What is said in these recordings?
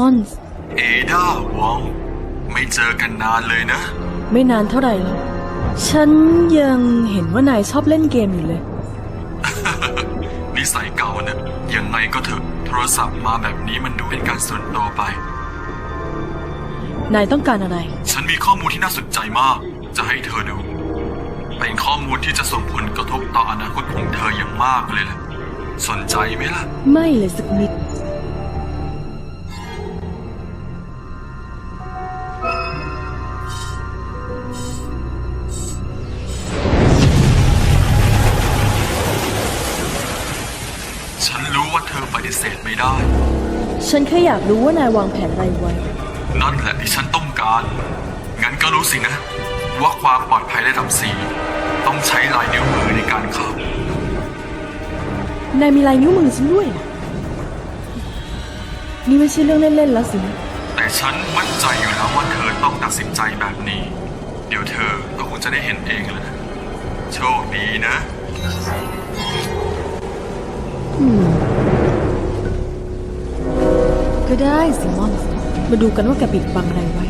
มอนส์เอดาวอง ไม่เจอกันนานเลยนะ ไม่นานเท่าไหร่แล้ว ฉันยังเห็นว่านายชอบเล่นเกมอยู่เลย นิสัยเก่าเนี่ยยังไงก็เถอะโทรศัพท์มาแบบนี้มันดูเป็นการส่วนตัวไป นายต้องการอะไร ฉันมีข้อมูลที่น่าสนใจมาก จะให้เธอดู เป็นข้อมูลที่จะส่งผลกระทบต่ออนาคตของเธออย่างมากเลยแหละสนใจไหมล่ะ ไม่เลยสักนิด ฉันแค่อยากรู้ว่านายวางแผนอะไรไว้ นั่นแหละที่ฉันต้องการ งั้นก็รู้สินะ ว่าความปลอดภัยระดับสี่ต้องใช้ลายนิ้วมือในการเข้านายมีลายนิ้วมือฉันด้วยนะนี่ไม่ใช่เรื่องเล่นๆแล้วสินะแต่ฉันมั่นใจอยู่แล้วว่าเธอต้องตัดสินใจแบบนี้ เดี๋ยวเธอก็คงจะได้เห็นเองแล้วนะโชคดีนะ ก็ได้ซิมอน มาดูกันว่าแกปิดบังอะไรไว้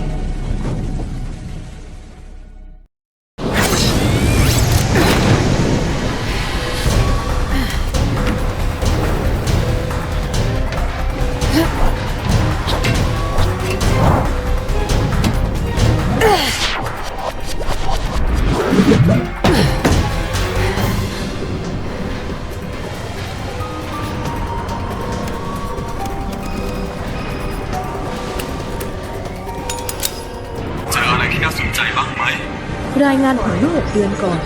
ที่น่าสนใจบ้างไหม รายงานผลเมื่อหกเดือนก่อน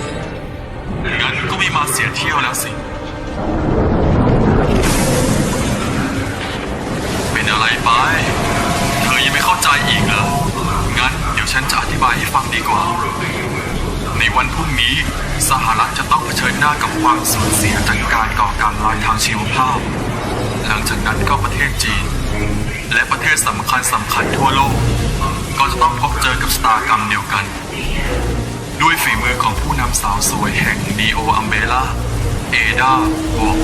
งั้นก็ไม่มาเสียเที่ยวแล้วสิ เป็นอะไรไป เธอยังไม่เข้าใจอีกเหรอ งั้นเดี๋ยวฉันจะอธิบายให้ฟังดีกว่า ในวันพรุ่งนี้สหรัฐจะต้องเผชิญหน้ากับความสูญเสียจากการก่อการร้ายทางชีวภาพ หลังจากนั้นก็ประเทศจีน และประเทศสำคัญสำคัญทั่วโลก ก็จะต้องพบเจอกับสตากรรมเดียวกัน ด้วยฝีมือของผู้นำสาวสวยแห่งดีโออัมเบล่าเอดาวอง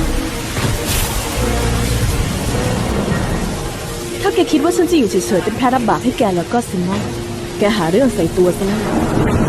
ถ้าแกคิดว่าฉันจะอยู่เฉยๆเป็นแพ้รับบาปให้แกแล้วก็สิมอนแกหาเรื่องใส่ตัวซะแล้ว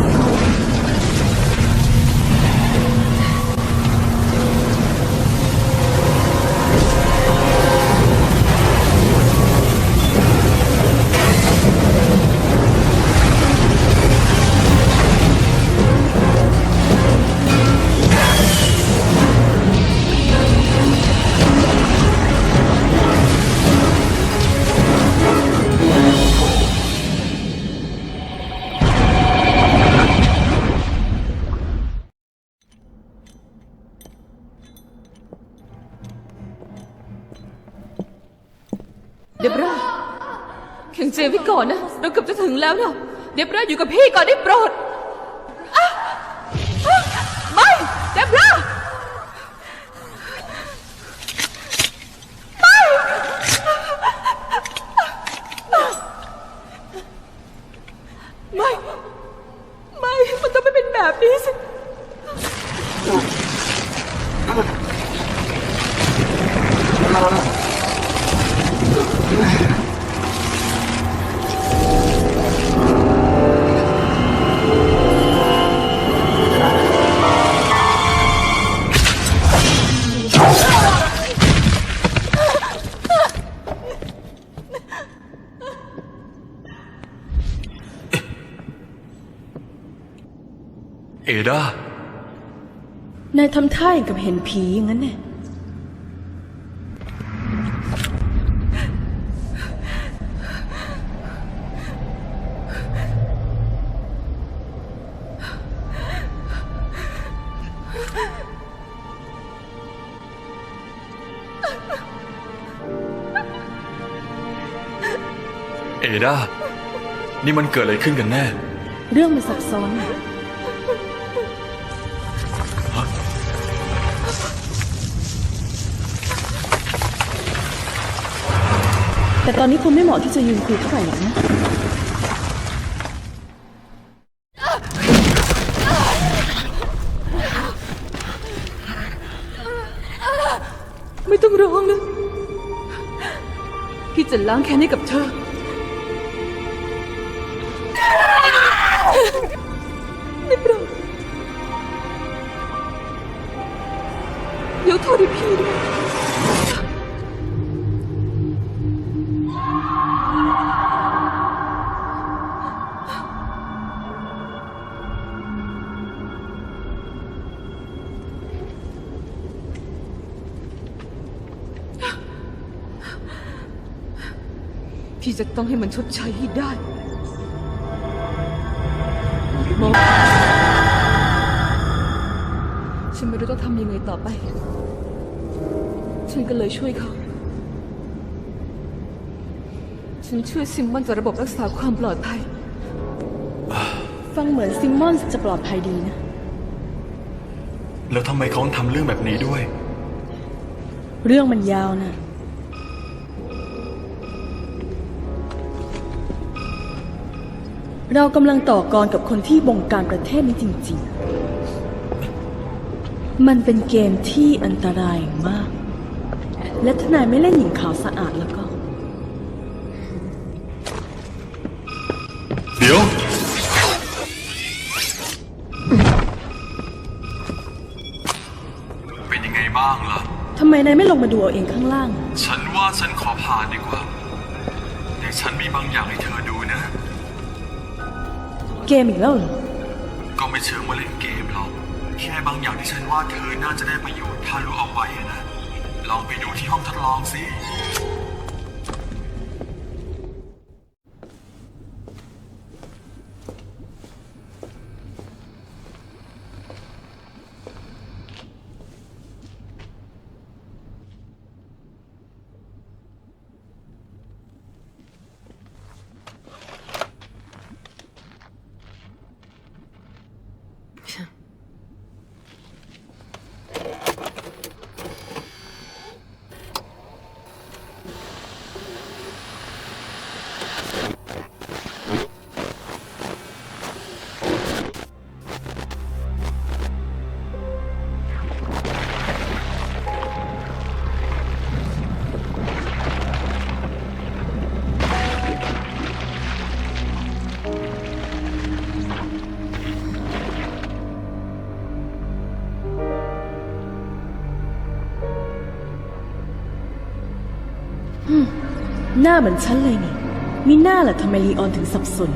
แข็งพี่ก่อนนะ เราเกือบจะถึงแล้วนะเดี๋ยวเราอยู่กับพี่ก่อนได้โปรด ทำท่าอย่างกับเห็นผีอย่างนั้นเนี่ยเอดา นี่มันเกิดอะไรขึ้นกันแน่ เรื่องมันซับซ้อนนะ แต่ตอนนี้คงไม่เหมาะที่จะยืนคุยเท่าไหร่หรอกนะ ไม่ต้องร้องนะ พี่จะล้างแค้นให้กับเธอ ไม่โปรดยกโทษให้พี่ด้วย จะต้องให้มันชดใช้ให้ได้มองฉันไม่รู้ต้องทำยังไงต่อไป ฉันก็เลยช่วยเขา ฉันช่วยซิมมอนจากระบบรักษาความปลอดภัย ฟังเหมือนซิมมอนส์จะปลอดภัยดีนะ แล้วทำไมเขาทำเรื่องแบบนี้ด้วย เรื่องมันยาวนะ เรากำลังต่อกรกับคนที่บงการประเทศนี้จริงๆ มันเป็นเกมที่อันตรายมาก และถ้านายไม่เล่นหญิงขาวสะอาดแล้วก็ เดี๋ยว เป็นยังไงบ้างล่ะ ทำไมนายไม่ลงมาดูเอาเองข้างล่าง ฉันว่าฉันขอผ่านดีกว่า แต่ฉันมีบางอย่างให้เธอดูนะ เกมอีกแล้วเหรอก็ไม่เชิงว่าเล่นเกมหรอกแค่บางอย่างที่ฉันว่าเธอน่าจะได้ประโยชน์ถ้ารู้เอาไว้นะ ลองไปดูที่ห้องทดลองสิ หน้าเหมือนฉันเลยนี่ มีหน้าแหละทำไมลีออนถึงสับสน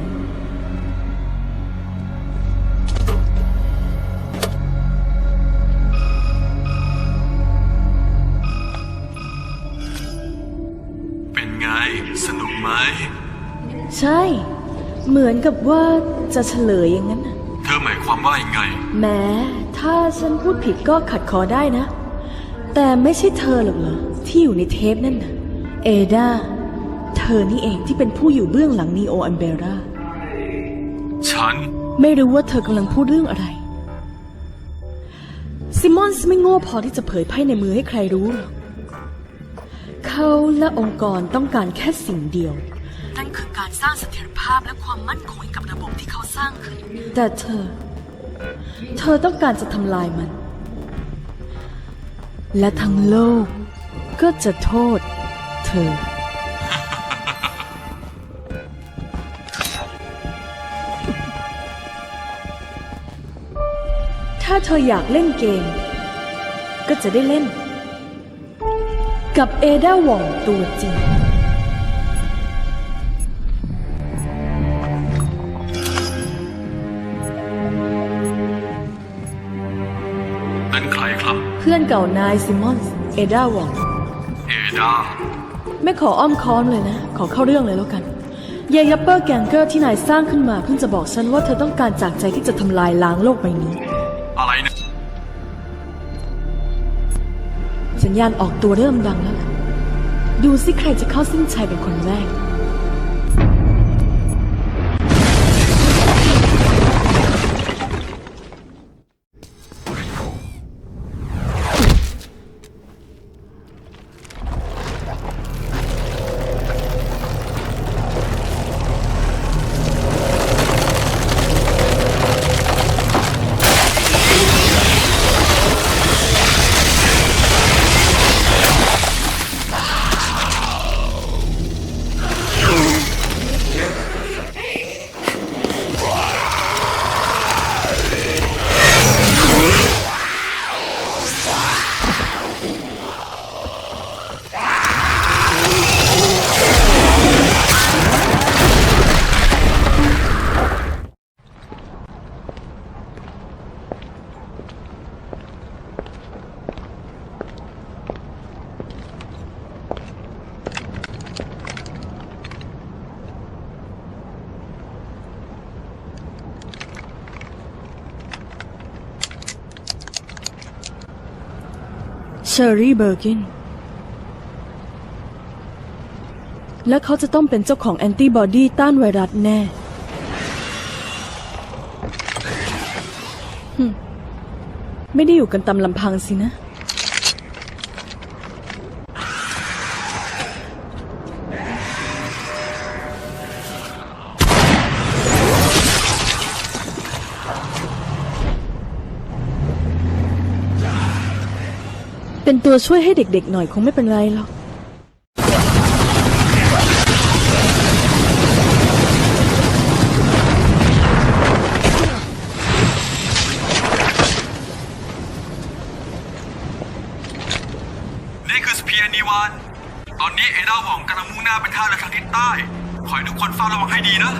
เป็นไง สนุกไหม ใช่ เหมือนกับว่าจะเฉลยอย่างนั้นน่ะ เธอหมายความว่ายังไง แม้ถ้าฉันพูดผิดก็ขัดคอได้นะ แต่ไม่ใช่เธอหรอกเหรอที่อยู่ในเทปนั่นน่ะ เอดาเธอนี่เองที่เป็นผู้อยู่เบื้องหลังนีโออันเบรา ฉัน ไม่รู้ว่าเธอกำลังพูดเรื่องอะไร ซิมอนส์ไม่โง่พอที่จะเผยไพ่ในมือให้ใครรู้หรอกเขาและองค์กรต้องการแค่สิ่งเดียว นั่นคือการสร้างเสถียรภาพและความมั่นคงให้กับระบบที่เขาสร้างขึ้น แต่เธอ เธอต้องการจะทำลายมัน และทั้งโลกก็จะโทษ เธอาเธออยากเล่นเกม ก็จะได้เล่น กับเอดาหว่องตัวจริงอนเก่านายซิมอนส์เอดาวอง เอดา ไม่ขออ้อมค้อมเลยนะ ขอเข้าเรื่องเลยแล้วกันยายยัปเปอร์แกงเกอร์ที่นายสร้างขึ้นมาเพิ่งจะบอกฉันว่าเธอต้องการจากใจที่จะทำลายล้างโลกใบนี้ อะไรนะสัญญาณออกตัวเริ่มดังแล้วล่ะ ดูสิใครจะเข้าเส้นชัยเป็นคนแรก ชอรี่เบอร์กิน และเขาจะต้องเป็นเจ้าของแอนติบอดีต้านไวรัสแน่หึไม่ได้อยู่กันตามลำพังสินะ เป็นตัวช่วยให้เด็กๆหน่อยคงไม่เป็นไรหรอก นี่คือสเปียร์นีวานตอนนี้เอดาหว่องกำลังมุ่งหน้าไปท่าเรือทางทิศใต้ ขอให้ทุกคนเฝ้าระวังให้ดีนะ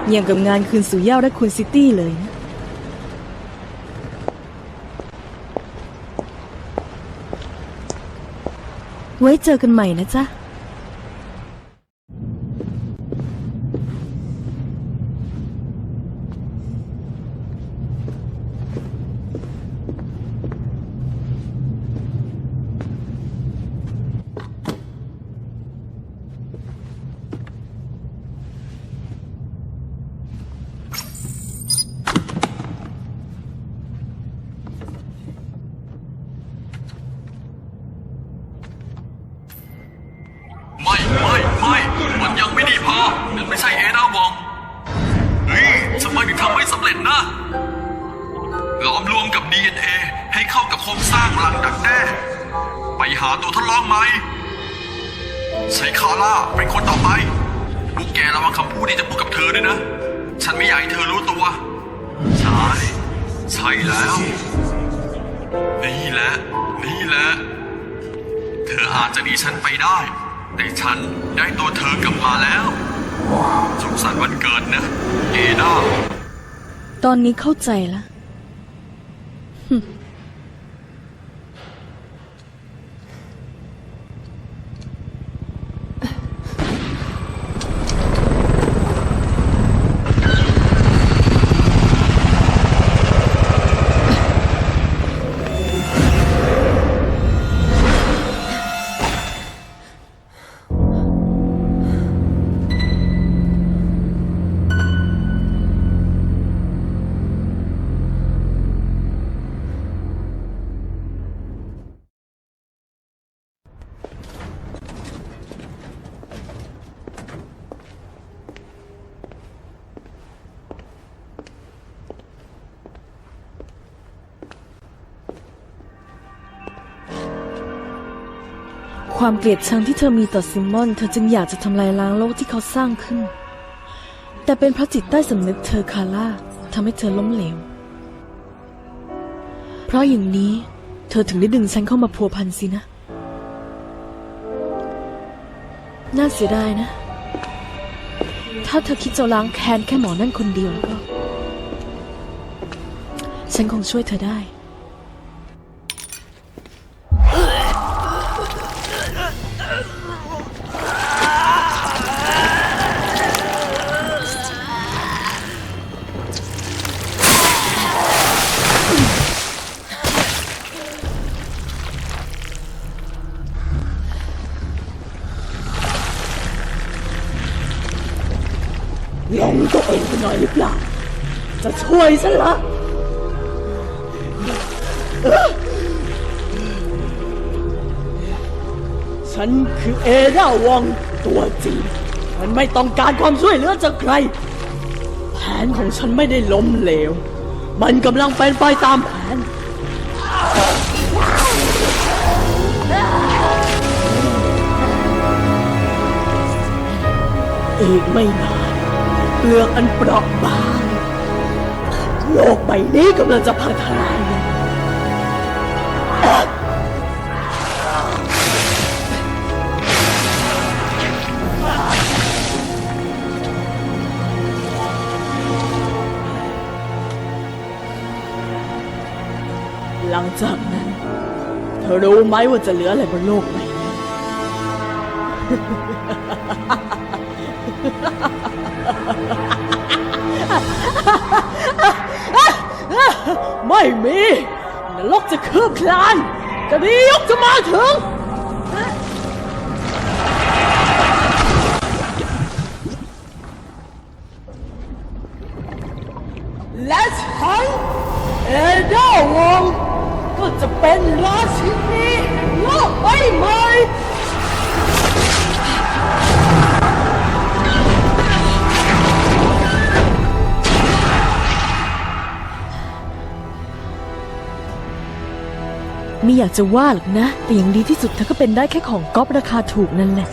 อ ย่างกับงานคืนสู่เหย้าและคุณซิตี้เลยนะไว้เจอกันใหม่นะจ๊ะ ไปพวกแกระวังคำพูดที่จะพูดกับเธอด้วยนะ ฉันไม่อยากให้เธอรู้ตัว ใช่ ใช่แล้ว นี่แหละ นี่แหละ เธออาจจะหนีฉันไปได้ แต่ฉันได้ตัวเธอกลับมาแล้วสุขสันต์วันเกิดนะ เอดาตอนนี้เข้าใจแล้ว ความเกลียดชังที่เธอมีต่อซิมมอน เธอจึงอยากจะทำลายล้างโลกที่เขาสร้างขึ้น แต่เป็นเพราะจิตใต้สำนึกเธอคาร่าทำให้เธอล้มเหลว เพราะอย่างนี้ เธอถึงได้ดึงฉันเข้ามาพัวพันสินะ น่าเสียดายนะ ถ้าเธอคิดจะล้างแค้นแค่หมอนั่นคนเดียวก็ ฉันคงช่วยเธอได้ วยฉันละฉันคือเอดาวองตัวจริง มันไม่ต้องการความช่วยเหลือจากใคร แผนของฉันไม่ได้ล้มเหลว มันกำลังเป็นไปตามแผน อีกไม่นานเปลือกอันเปราะบาง โลกใบนี้กำลังจะพังทลายลงหลังจากนั้น เธอรู้ไหมว่าจะเหลืออะไรบนโลกใบนี้ ไม่มีนรกจะคืบคลานกระดียกจะมาถึง และฉันเอเดาวงก็จะเป็นราชินีโลกใบใหม่ ไม่อยากจะว่าหรอกนะ แต่อย่างดีที่สุดเธอก็เป็นได้แค่ของก๊อปราคาถูกนั่นแหละ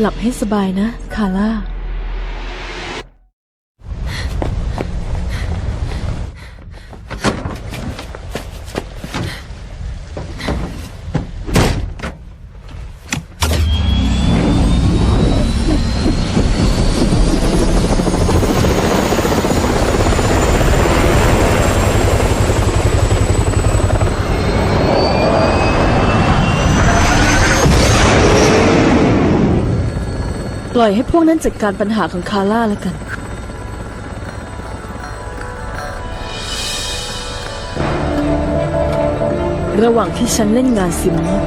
หลับให้สบายนะ คาร่า ปล่อยให้พวกนั้นจัดการปัญหาของคาร่าแล้วกัน ระหว่างที่ฉันเล่นงานซิมนี้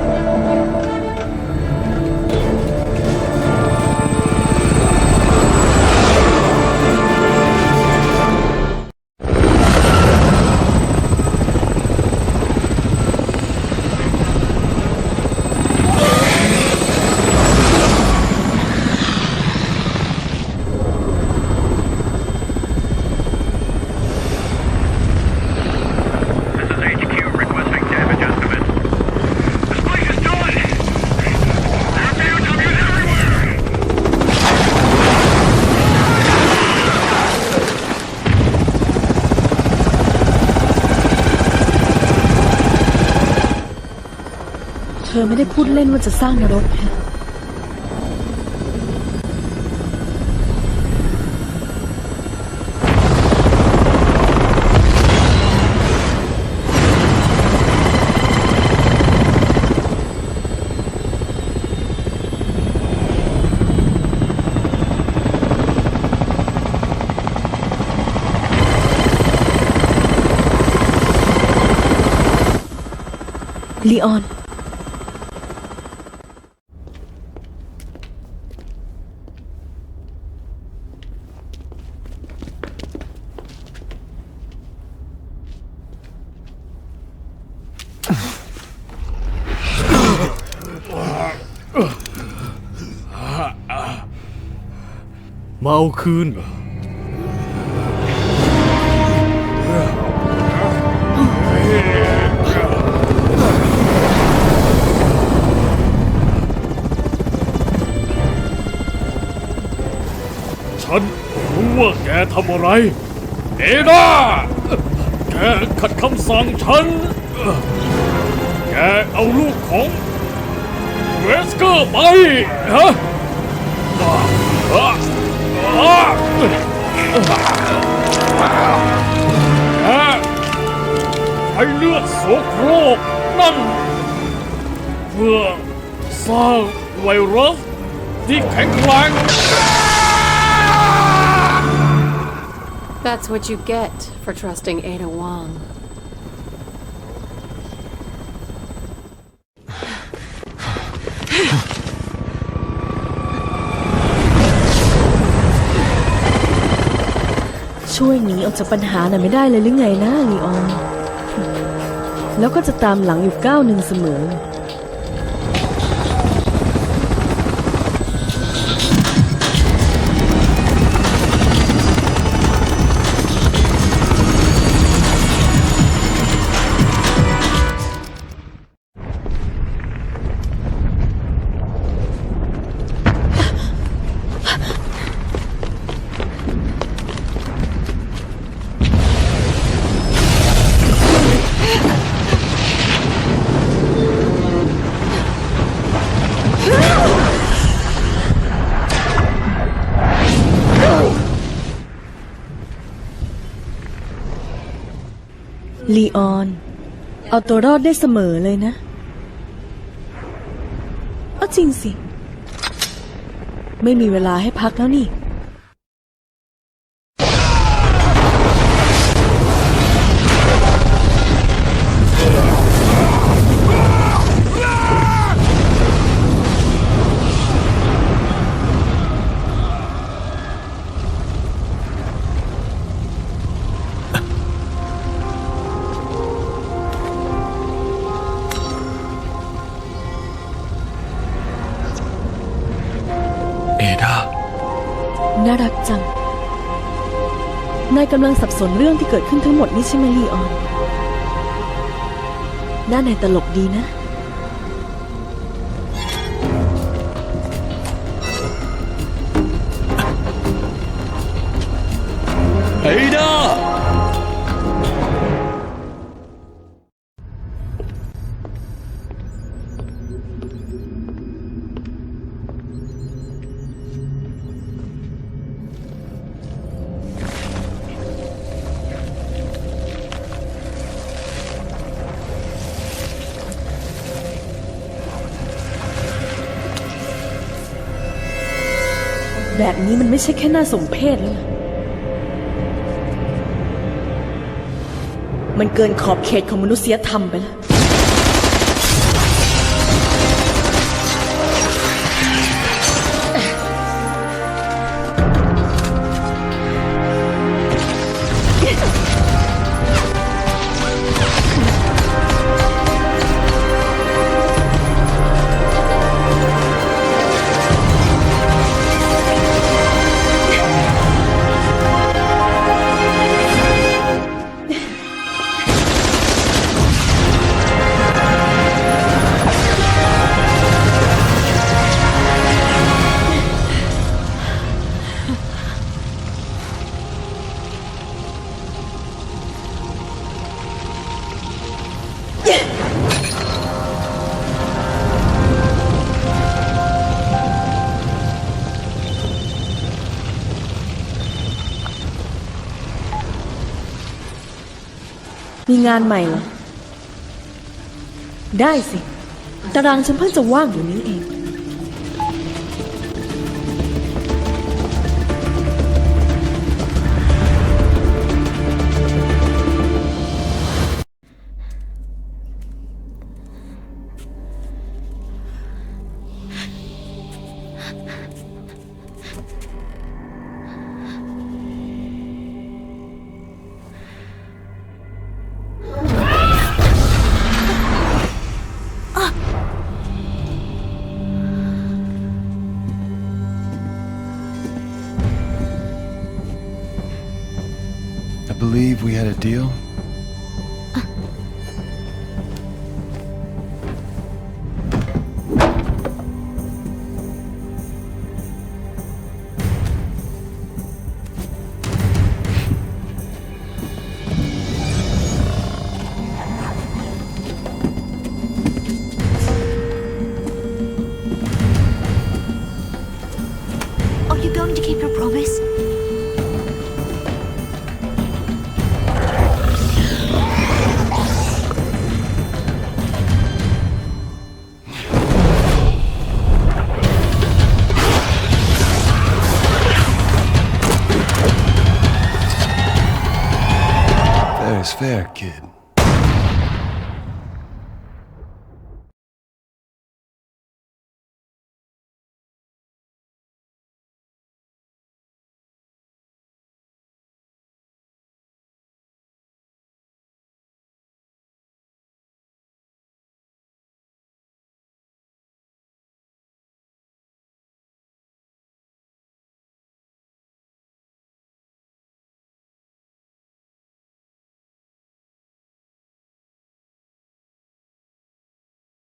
ไม่ได้พูดเล่นว่าจะสร้างนรกนะลีออน มาเอาคืนเหรอฉันรู้ว่าแกทำอะไรเอดาแกขัดคำสั่งฉัน แกเอาลูกของเวสเกอร์ไปฮะ อ่าอ่าไอเลือดโสโครกนั่น เพื่อสร้างไวรัสที่แข็งแกร่ง That's what you get for trusting Ada Wong. ช่วยหนีออกจากปัญหาน่ะไม่ได้เลยหรือไงนะลีออน แล้วก็จะตามหลังอยู่ก้าวหนึ่งเสมอ ออน เอาตัวรอดได้เสมอเลยนะเอาจริงสิ ไม่มีเวลาให้พักแล้วนี่ กำลังสับสนเรื่องที่เกิดขึ้นทั้งหมดนี่ใช่ไหมลีออน หน้านายตลกดีนะ แบบนี้มันไม่ใช่แค่น่าสมเพชแล้วล่ะมันเกินขอบเขตของมนุษยธรรมไปแล้ว งานใหม่เหรอ ได้สิ ตารางฉันเพิ่งจะว่างอยู่นี้เอง deal. Fair, kid.